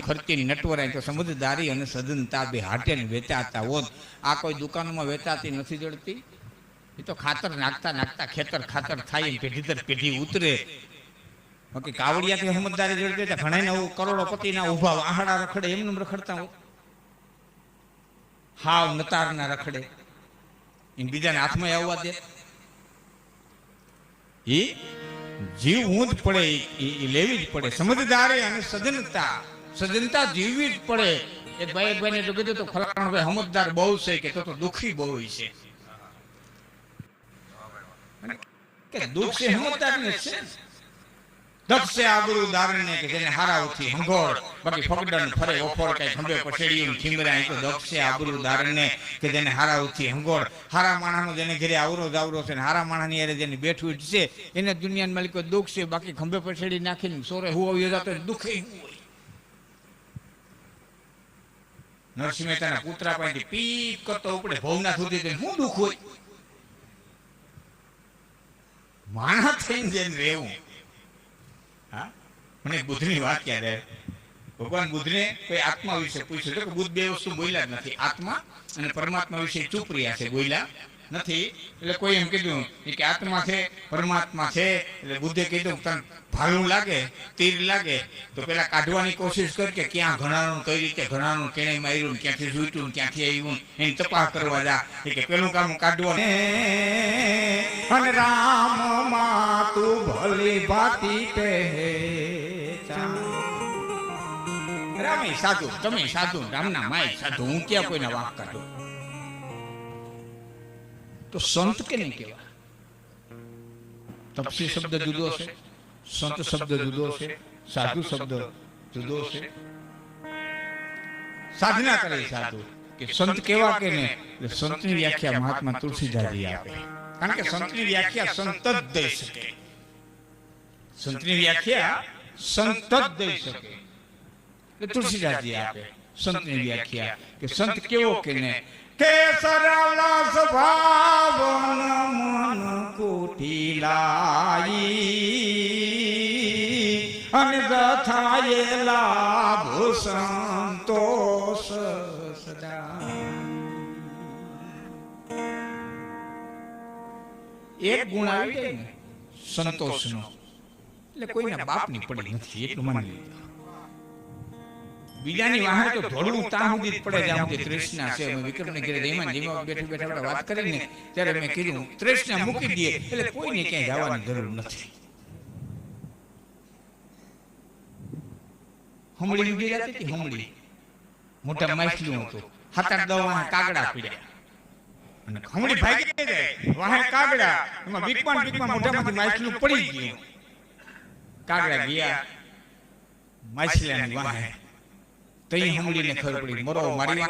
ખર્ચી નટવરાય તો સમજદારી અને સદનતા બે હાટેને વેચાતા હોત. આ કોઈ દુકાનોમાં વેચાતી નથી જડતી? એ તો ખાતર નાખતા નાખતા ખેતર ખાતર થાય પેઢી દર પેઢી ઉતરે. બાકી કાવડિયાથી સમજદારી જડતી હતા ઘણા કરોડોપતિના ઊભા આહાડા રખડે એમને રખડતા હોય. હાવ નતારના રખડે. એમ બીજાને હાથમાં આવવા દે. એ જીવ હું જ પડે એ- એ લેવી જ પડે. સમજદારી અને સજનતા સજનતા જીવવી જ પડે. એક ભાઈ એક ભાઈને તો કીધું તો ફલાણ ભાઈ સમજદાર બહુ છે કે તો તો દુખી બહુ છે. કે દુઃખ છે સમજદાર ને છે. દક્ષ આબરૂ દારને કે જેને હારાવથી હંગોળ બાકી ફગડન ફરે ઓફોડ કઈ ખંભે પછેડીયું થીમરા એ તો દક્ષ આબરૂ દારને કે જેને હારાવથી હંગોળ. હારા માણસનો જેને ઘરે આવરો જાવરો છે ને હારા માણસની હારે જેને બેઠું છે એને દુનિયાના માલિકો દુઃખ છે બાકી ખંભે પછેડી નાખીને સોરે હું આવ્યો જતો દુઃખી હોય નરસિંહ મહેતાના કૂતરા પાસેથી પીક કરતો ઉપડે ભવના સુધી જઈને શું દુઃખ હોય? માણસ થઈને જેને રહેવું. હા? મને બુદ્ધની વાત આવે. ભગવાન બુદ્ધને કોઈ આત્મા વિશે પૂછ્યું કે બુદ્ધ બે વસ્તુ બોલ્યા જ નથી. આત્મા અને પરમાત્મા વિશે ચૂપ રહ્યા છે, બોલ્યા નથી. એટલે કોઈ એમ કીધું કે આત્મા છે પરમાત્મા છે એટલે બુદ્ધે કીધું તને ભાલું લાગે તીર લાગે તો પેલા કાઢવાની કોશિશ કર કે ક્યાં ઘણાનું કઈ રીતે ઘણાનું કેણે માર્યું ક્યાંથી છૂટ્યું ક્યાંથી આવ્યું એની તપાસ કરવા જા. કે પેલું કામ કાઢવાનું. અને રામમાં તું ભલી ભાતી પહેચાન. રામે સાધુ તમે સાધુ રામના માય સાધુ હું ક્યાં કોઈના વાંક કાઢું? તો સંત કે નહીં કહેવાય તપસી શબ્દ જુદો છે. સંત શબ્દ જુદો છે. સાધુ શબ્દ જુદો છે. સાધના કરે સાધુ. કે સંત કેવા કે ને સંતની વ્યાખ્યા મહાત્મા તુલસીદાસજી આપે. કારણ કે સંતની વ્યાખ્યા સંત જ દઈ શકે. સંતની વ્યાખ્યા સંત જ દઈ શકે. તુલસીદાસજી આપે સંતની વ્યાખ્યા કે સંત કેવો કે ને કે સરળ સ્વભાવ મન લાઈ અને ગથાએ લાભ સંતોષ સદા એક ગુણ આવી જાય ને સંતોષનો. એટલે કોઈના બાપની પડી નથી એટલું માની લીધું. બીજાની વાહન તો ધોળવું ત્યાં સુધી પડે જ્યાં સુધી તૃષ્ણા છે અમે વિક્રમને ઘરે રહીમાં જીમાં બેઠી બેઠા આપણે વાત કરીને ત્યારે મેં કીધું તૃષ્ણા મૂકી દઈએ એટલે કોઈને ક્યાંય જવાની જરૂર નથી. હમળી ઉગી જતી હતી? હમળી મોટા માછલું હતું. હાથ આઠ દવા કાગડા પીડ્યા. અને હમળી ભાગી જાય વાહે કાગડા. એમાં બીકમાં બીકમાં મોઢામાંથી માછલું પડી ગયું કાગડા ગયા. માછલાની વાહે Tuy hung liên này khởi bởi mô đồ mà đi